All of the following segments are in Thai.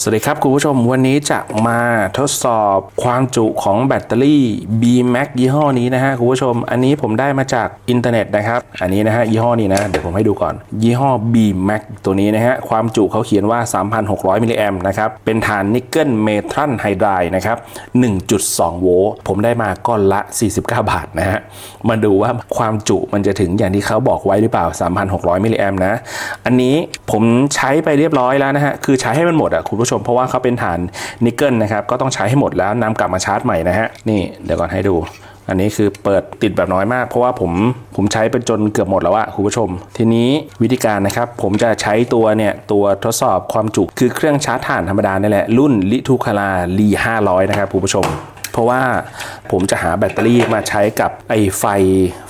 สวัสดีครับคุณผู้ชมวันนี้จะมาทดสอบความจุของแบตเตอรี่ B-Max ยี่ห้อนี้นะฮะคุณผู้ชม อันนี้ผมได้มาจากอินเทอร์เน็ตนะครับ อันนี้นะฮะยี่ห้อนี้นะ เดี๋ยวผมให้ดูก่อน ยี่ห้อ B-Max ตัวนี้นะฮะความจุเขาเขียนว่า 3,600 มิลลิแอมนะครับ เป็นฐานนิกเกิลเมทัลไฮไดร์นะครับ 1.2 โวลต์ผมได้มาก้อนละ 49 บาทนะฮะมาดูว่าความจุมันจะถึงอย่างที่เขาบอกไว้หรือเปล่า 3,600 มิลลิแอมนะ อันนี้ผมใช้ไปเรียบร้อยแล้วนะฮะคือใช้ให้มันหมดอะคุณผูู้้ชม เพราะว่าเขาเป็นฐานนิกเกิลนะครับก็ต้องใช้ให้หมดแล้วนำกลับมาชาร์จใหม่นะฮะนี่เดี๋ยวก่อนให้ดูอันนี้คือเปิดติดแบบน้อยมาก เพราะว่าผมผมใช้ไปจนเกือบหมดแล้วอะคุณผู้ชม ทีนี้วิธีการนะครับ ผมจะใช้ตัวเนี่ย ตัวทดสอบความจุ คือเครื่องชาร์จถ่านธรรมดานี่แหละ รุ่นลิทูคาราลี500 นะครับคุณผู้ชม เพราะว่าผมจะหาแบตเตอรี่มาใช้กับไอ้ไฟ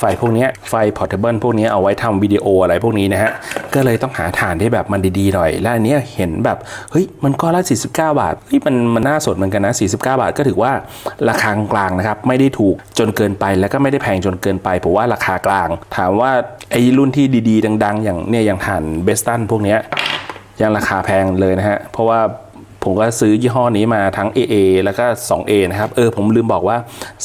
ไฟพวกนี้ไฟพอร์ตเบิลพวกนี้เอาไว้ทำวิดีโออะไรพวกนี้นะฮะ ก็เลยต้องหาฐานที่แบบมันดีๆหน่อย และอันนี้เห็นแบบ เฮ้ย มันก็ละ 49 บาทเฮ้ยมันมันน่าสนเหมือนกันนะ 49 บาทก็ถือว่าราคากลางนะครับ ไม่ได้ถูกจนเกินไปแล้วก็ไม่ได้แพงจนเกินไปผมว่าราคากลาง ถามว่าไอ้รุ่นที่ดีๆ ดัง ๆ อย่างเนี่ยอย่างฐานเบสตันพวกนี้ยังราคาแพงเลยนะฮะเพราะว่า ผมก็ซื้อยี่ห้อนี้มาทั้ง AA แล้วก็ 2A นะครับ เออผมลืมบอกว่า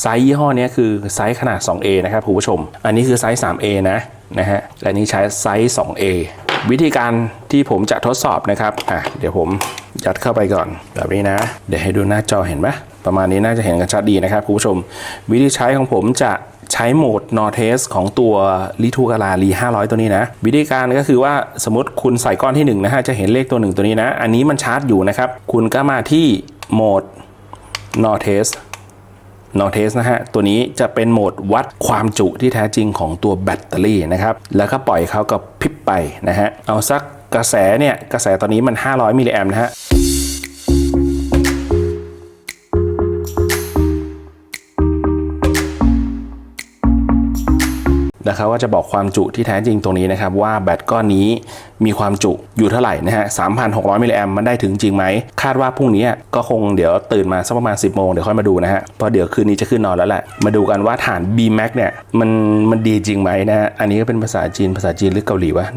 ไซส์ยี่ห้อนี้คือไซส์ขนาด 2A นะครับคุณผู้ชม อันนี้คือไซส์ 3A นะนะฮะ และนี้ใช้ไซส์ 2A วิธีการที่ผมจะทดสอบนะครับ อะ เดี๋ยวผมยัดเข้าไปก่อนแบบนี้นะ เดี๋ยวให้ดูหน้าจอเห็นไหมประมาณนี้น่าจะเห็นกันชัดดีนะครับคุณผู้ชม วิธีใช้ของผมจะ ใช้โหมด n o r t e s ของตัวลิทูกาลาลี500 ตัวนี้นะ วิธีการก็คือว่าสมมติคุณใส่ก้อนที่1นะฮะจะเห็นเลขตัว 1 ตัวนี้นะ อันนี้มันชาร์จอยู่นะครับ คุณก็มาที่โหมด n o r t e s n o r t e s นะฮะ ตัวนี้จะเป็นโหมดวัดความจุที่แท้จริงของตัวแบตเตอรี่นะครับ แล้วก็ปล่อยเขากับพิบไปนะฮะ เอาสักกระแสเนี่ย กระแสตอนนี้มัน 500 มิลลิแอมนะฮะ นะครับว่าจะบอกความจุที่แท้จริงตรงนี้นะครับ ว่าแบตก้อนนี้ มีความจุอยู่เท่าไหร่นะฮะ 3,600 มิลลิแอมมันได้ถึงจริงไหม คาดว่าพรุ่งนี้ก็คงเดี๋ยวตื่นมาสักประมาณ 10 โมงเดี๋ยวค่อยมาดูนะฮะ เพราะเดี๋ยวคืนนี้จะขึ้นนอนแล้วแหละ มาดูกันว่าฐาน B-Max เนี่ยมันมันดีจริงไหมนะฮะ อันนี้ก็เป็นภาษาจีนภาษาจีนหรือเกาหลีวะ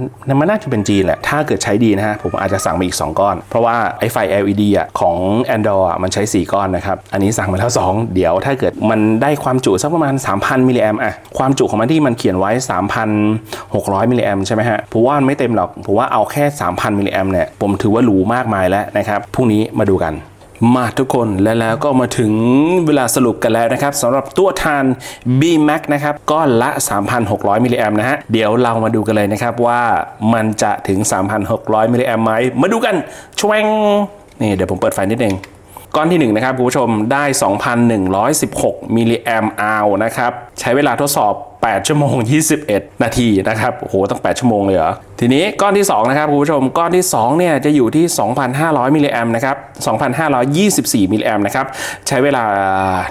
มันน่าจะเป็นจีนแหละ ถ้าเกิดใช้ดีนะฮะผมอาจจะสั่งมาอีก 2 ก้อน เพราะว่าไอ้ไฟ LED อะของ Android อะมันใช้ 4 ก้อนนะครับ อันนี้สั่งมาแล้ว 2 เดี๋ยวถ้าเกิดมันได้ความจุสักประมาณ 3,000 มิลลิแอมอะความจุของมันที่มันเขียนไว้ 3,600 มิลลิแอมใช่ไหมฮะผมว่ามันไม่เต็มหรอกผมว่าเอาแค่ 3,000 มิลลิแอมเนี่ยผมถือว่าหรูมากมายแล้วนะครับพรุ่งนี้มาดูกันมาทุกคนและแล้วก็มาถึงเวลาสรุปกันแล้วนะครับสำหรับตัวทาน B-Max นะครับก้อนละ 3,600มิลลิแอมนะฮะเดี๋ยวเรามาดูกันเลยนะครับว่ามันจะถึง 3,600มิลลิแอมไหมมาดูกันชวงนี่เดี๋ยวผมเปิดไฟนิดนึงก้อนที่ 1 นะครับคุณผู้ชมได้ 2,116มิลลิแอมอัลนะครับใช้เวลาทดสอบ 8 ชั่วโมง 21 นาทีนะครับโอ้โหตั้ง 8 ชั่วโมงเลยเหรอ ทีนี้ก้อนที่ 2 นะครับคุณผู้ชม ก้อนที่ 2 เนี่ยจะอยู่ที่ 2,500 มิลลิแอมนะครับ 2,524 มิลลิแอมนะครับ ใช้เวลา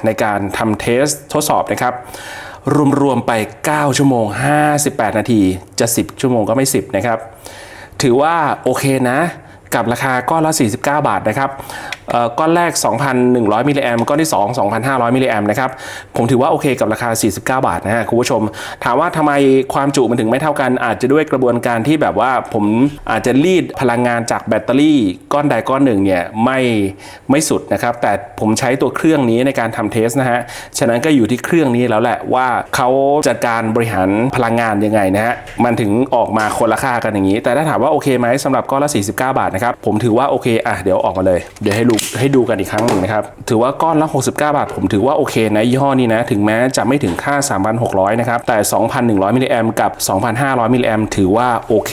ในการทำเทสทดสอบนะครับรวมๆไป 9 ชั่วโมง 58 นาที จะ 10 ชั่วโมงก็ไม่ 10 นะครับ ถือว่าโอเคนะ กับราคาก้อนละ 49 บาทนะครับก้อนแรก 2,100 มิลลิแอมก้อนที่ 2 2,500 มิลลิแอมนะครับ ผมถือว่าโอเคกับราคา 49 บาทนะฮะคุณผู้ชม ถามว่าทำไมความจุมันถึงไม่เท่ากัน อาจจะด้วยกระบวนการที่แบบว่าผมอาจจะรีดพลังงานจากแบตเตอรี่ก้อนใดก้อนหนึ่งเนี่ยไม่ไม่สุดนะครับ แต่ผมใช้ตัวเครื่องนี้ในการทำเทสนะฮะ ฉะนั้นก็อยู่ที่เครื่องนี้แล้วแหละว่าเขาจัดการบริหารพลังงานยังไงนะฮะ มันถึงออกมาคนละค่ากันอย่างนี้ แต่ถ้าถามว่าโอเคไหมสำหรับก้อนละ 49 บาทนะครับ ผมถือว่าโอเค อะ เดี๋ยวออกมาเลย เดี๋ยวให้ดูให้ดูกันอีกครั้งหนึ่งนะครับ ถือว่าก้อนละ 69 บาท ผมถือว่าโอเคนะยี่ห้อนี้นะ ถึงแม้จะไม่ถึงค่า 3,600 นะครับ แต่ 2,100 มิลลิแอมกับ 2,500 มิลลิแอมถือว่าโอเค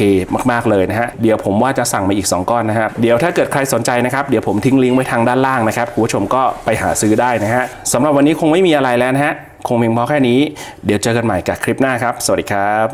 มาก ๆ เลยนะฮะ เดี๋ยวผมว่าจะสั่งมาอีก 2 ก้อนนะครับ เดี๋ยวถ้าเกิดใครสนใจนะครับ เดี๋ยวผมทิ้งลิงก์ไว้ทางด้านล่างนะครับ คุณผู้ชมก็ไปหาซื้อได้นะฮะสำหรับวันนี้คงไม่มีอะไรแล้วนะฮะ คงเพียงพอแค่นี้ เดี๋ยวเจอกันใหม่กับคลิปหน้าครับ สวัสดีครับ